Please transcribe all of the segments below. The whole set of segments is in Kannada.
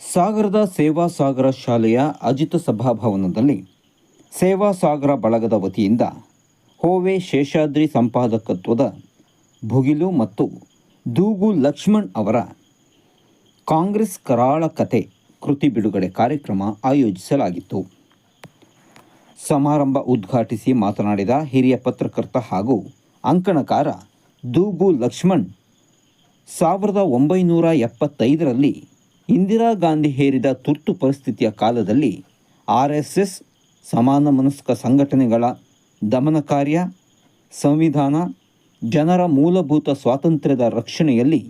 ಸಾಗರದ ಸೇವಾ ಸಾಗರ ಶಾಲೆಯ ಅಜಿತ ಸಭಾಭವನದಲ್ಲಿ ಸೇವಾ ಸಾಗರ ಬಳಗದ ವತಿಯಿಂದ ಹೋವೆ ಶೇಷಾದ್ರಿ ಸಂಪಾದಕತ್ವದ ಭುಗಿಲು ಮತ್ತು ದೂಗು ಲಕ್ಷ್ಮಣ್ ಅವರ ಕಾಂಗ್ರೆಸ್ ಕರಾಳ ಕಥೆ ಕೃತಿ ಬಿಡುಗಡೆ ಕಾರ್ಯಕ್ರಮ ಆಯೋಜಿಸಲಾಗಿತ್ತು. ಸಮಾರಂಭ ಉದ್ಘಾಟಿಸಿ ಮಾತನಾಡಿದ ಹಿರಿಯ ಪತ್ರಕರ್ತ ಹಾಗೂ ಅಂಕಣಕಾರ ದೂಗು ಲಕ್ಷ್ಮಣ್, ಸಾವಿರದ ಒಂಬೈನೂರ ಎಪ್ಪತ್ತೈದರಲ್ಲಿ ಇಂದಿರಾ ಗಾಂಧಿ ಹೇರಿದ ತುರ್ತು ಪರಿಸ್ಥಿತಿಯ ಕಾಲದಲ್ಲಿ ಆರ್ ಎಸ್ ಎಸ್ ಸಮಾನ ಮನಸ್ಕ ಸಂಘಟನೆಗಳ ದಮನ ಕಾರ್ಯ, ಸಂವಿಧಾನ, ಜನರ ಮೂಲಭೂತ ಸ್ವಾತಂತ್ರ್ಯದ ರಕ್ಷಣೆಯಲ್ಲಿ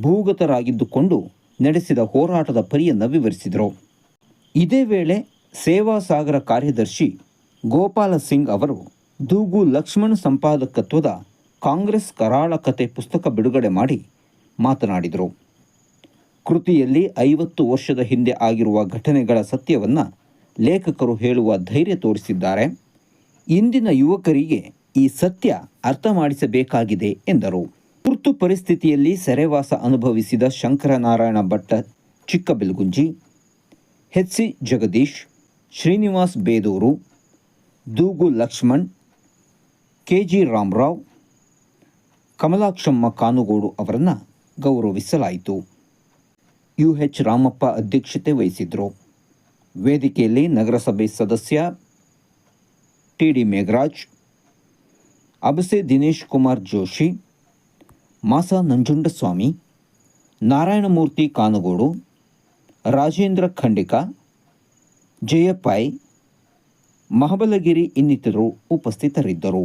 ಭೂಗತರಾಗಿದ್ದುಕೊಂಡು ನಡೆಸಿದ ಹೋರಾಟದ ಪರಿಯನ್ನು ವಿವರಿಸಿದರು. ಇದೇ ವೇಳೆ ಸೇವಾ ಸಾಗರ ಕಾರ್ಯದರ್ಶಿ ಗೋಪಾಲ ಸಿಂಗ್ ಅವರು ದೂಗು ಲಕ್ಷ್ಮಣ್ ಸಂಪಾದಕತ್ವದ ಕಾಂಗ್ರೆಸ್ ಕರಾಳ ಕತೆ ಪುಸ್ತಕ ಬಿಡುಗಡೆ ಮಾಡಿ ಮಾತನಾಡಿದರು. ಕೃತಿಯಲ್ಲಿ ಐವತ್ತು ವರ್ಷದ ಹಿಂದೆ ಆಗಿರುವ ಘಟನೆಗಳ ಸತ್ಯವನ್ನು ಲೇಖಕರು ಹೇಳುವ ಧೈರ್ಯ ತೋರಿಸಿದ್ದಾರೆ. ಇಂದಿನ ಯುವಕರಿಗೆ ಈ ಸತ್ಯ ಅರ್ಥ ಮಾಡಿಸಬೇಕಾಗಿದೆ ಎಂದರು. ತುರ್ತು ಪರಿಸ್ಥಿತಿಯಲ್ಲಿ ಸೆರೆವಾಸ ಅನುಭವಿಸಿದ Shankaranarayana Bhatta Chikkabelgunji H C Jagadish, Srinivas Bedur, Dugu Lakshman, K G Ramarao, Kamalakshamma Kanugodu ಅವರನ್ನು ಗೌರವಿಸಲಾಯಿತು. ಯು ಎಚ್ ರಾಮಪ್ಪ ಅಧ್ಯಕ್ಷತೆ ವಹಿಸಿದ್ದರು ವೇದಿಕೆಯಲ್ಲಿ ನಗರಸಭೆ ಸದಸ್ಯ ಟಿ ಡಿ ಮೇಘರಾಜ್, ಅಬಸೆ ದಿನೇಶ್ ಕುಮಾರ್ ಜೋಶಿ, ಮಾಸ ನಂಜುಂಡಸ್ವಾಮಿ, ನಾರಾಯಣಮೂರ್ತಿ ಕಾನುಗೋಡು, ರಾಜೇಂದ್ರ ಖಂಡಿಕ ಜಯಪಾಯ್ ಮಹಬಲಗಿರಿ ಇನ್ನಿತರರು ಉಪಸ್ಥಿತರಿದ್ದರು.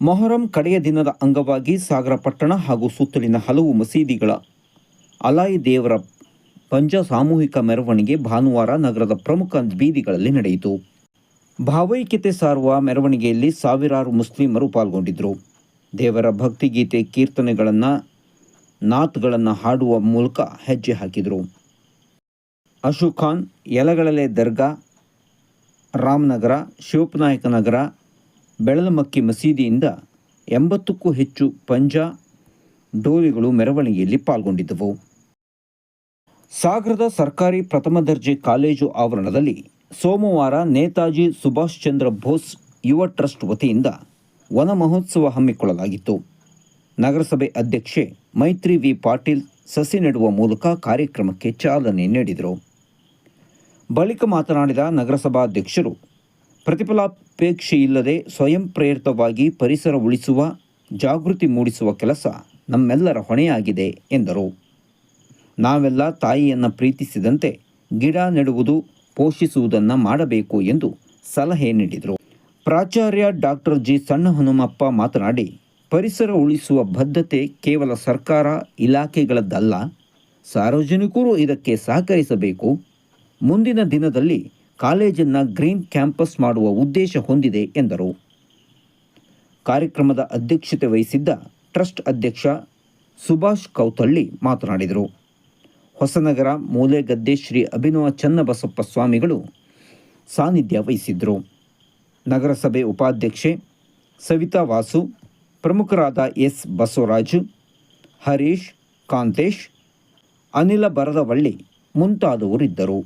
ಮೊಹರಂ ಕಡೆಯ ದಿನದ ಅಂಗವಾಗಿ ಸಾಗರಪಟ್ಟಣ ಹಾಗೂ ಸುತ್ತಲಿನ ಹಲವು ಮಸೀದಿಗಳ ಅಲಾಯಿ ದೇವರ ಪಂಜ ಸಾಮೂಹಿಕ ಮೆರವಣಿಗೆ ಭಾನುವಾರ ನಗರದ ಪ್ರಮುಖ ಬೀದಿಗಳಲ್ಲಿ ನಡೆಯಿತು. ಭಾವೈಕ್ಯತೆ ಸಾರುವ ಮೆರವಣಿಗೆಯಲ್ಲಿ ಸಾವಿರಾರು ಮುಸ್ಲಿಮರು ಪಾಲ್ಗೊಂಡಿದ್ದರು. ದೇವರ ಭಕ್ತಿಗೀತೆ ಕೀರ್ತನೆಗಳನ್ನು, ನಾತ್ಗಳನ್ನು ಹಾಡುವ ಮೂಲಕ ಹೆಜ್ಜೆ ಹಾಕಿದರು. ಅಶೋಕ್ ಯಲಗಳಲೆ ದರ್ಗಾ, ರಾಮನಗರ, ಶಿವಪನಾಯಕ ನಗರ ಬೆಳಲಮಕ್ಕಿ ಮಸೀದಿಯಿಂದ ಎಂಬತ್ತಕ್ಕೂ ಹೆಚ್ಚು ಪಂಜಾ ಡೋಲಿಗಳು ಮೆರವಣಿಗೆಯಲ್ಲಿ ಪಾಲ್ಗೊಂಡಿದ್ದವು. ಸಾಗರದ ಸರ್ಕಾರಿ ಪ್ರಥಮ ದರ್ಜೆ ಕಾಲೇಜು ಆವರಣದಲ್ಲಿ ಸೋಮವಾರ ನೇತಾಜಿ ಸುಭಾಷ್ ಚಂದ್ರ ಬೋಸ್ ಯುವ ಟ್ರಸ್ಟ್ ವತಿಯಿಂದ ವನ ಮಹೋತ್ಸವ ಹಮ್ಮಿಕೊಳ್ಳಲಾಗಿತ್ತು. ನಗರಸಭೆ ಅಧ್ಯಕ್ಷೆ ಮೈತ್ರಿ ವಿ ಪಾಟೀಲ್ ಸಸಿ ನೆಡುವ ಮೂಲಕ ಕಾರ್ಯಕ್ರಮಕ್ಕೆ ಚಾಲನೆ ನೀಡಿದರು. ಬಳಿಕ ಮಾತನಾಡಿದ ನಗರಸಭಾಧ್ಯಕ್ಷರು, ಪ್ರತಿಫಲಾಪೇಕ್ಷೆಯಿಲ್ಲದೆ ಸ್ವಯಂ ಪ್ರೇರಿತವಾಗಿ ಪರಿಸರ ಉಳಿಸುವ, ಜಾಗೃತಿ ಮೂಡಿಸುವ ಕೆಲಸ ನಮ್ಮೆಲ್ಲರ ಹೊಣೆಯಾಗಿದೆ ಎಂದರು. ನಾವೆಲ್ಲ ತಾಯಿಯನ್ನು ಪ್ರೀತಿಸಿದಂತೆ ಗಿಡ ನೆಡುವುದು, ಪೋಷಿಸುವುದನ್ನು ಮಾಡಬೇಕು ಎಂದು ಸಲಹೆ ನೀಡಿದರು. ಪ್ರಾಚಾರ್ಯ ಡಾಕ್ಟರ್ ಜಿ ಸಣ್ಣ ಹನುಮಪ್ಪ ಮಾತನಾಡಿ, ಪರಿಸರ ಉಳಿಸುವ ಬದ್ಧತೆ ಕೇವಲ ಸರ್ಕಾರ ಇಲಾಖೆಗಳದ್ದಲ್ಲ, ಸಾರ್ವಜನಿಕರು ಇದಕ್ಕೆ ಸಹಕರಿಸಬೇಕು. ಮುಂದಿನ ದಿನದಲ್ಲಿ ಕಾಲೇಜನ್ನು ಗ್ರೀನ್ ಕ್ಯಾಂಪಸ್ ಮಾಡುವ ಉದ್ದೇಶ ಹೊಂದಿದೆ ಎಂದರು. ಕಾರ್ಯಕ್ರಮದ ಅಧ್ಯಕ್ಷತೆ ವಹಿಸಿದ್ದ ಟ್ರಸ್ಟ್ ಅಧ್ಯಕ್ಷ ಸುಭಾಷ್ ಕೌತಳ್ಳಿ ಮಾತನಾಡಿದರು. ಹೊಸನಗರ ಮೂಲೆಗದ್ದೆ ಶ್ರೀ ಅಭಿನವ ಚನ್ನಬಸಪ್ಪ ಸ್ವಾಮಿಗಳು ಸಾನ್ನಿಧ್ಯ ವಹಿಸಿದ್ದರು ನಗರಸಭೆ ಉಪಾಧ್ಯಕ್ಷೆ ಸವಿತಾ ವಾಸು, ಪ್ರಮುಖರಾದ ಎಸ್ ಬಸವರಾಜು, ಹರೀಶ್ ಕಾಂತೇಶ್, ಅನಿಲ ಬರದವಳ್ಳಿ ಮುಂತಾದವರಿದ್ದರು.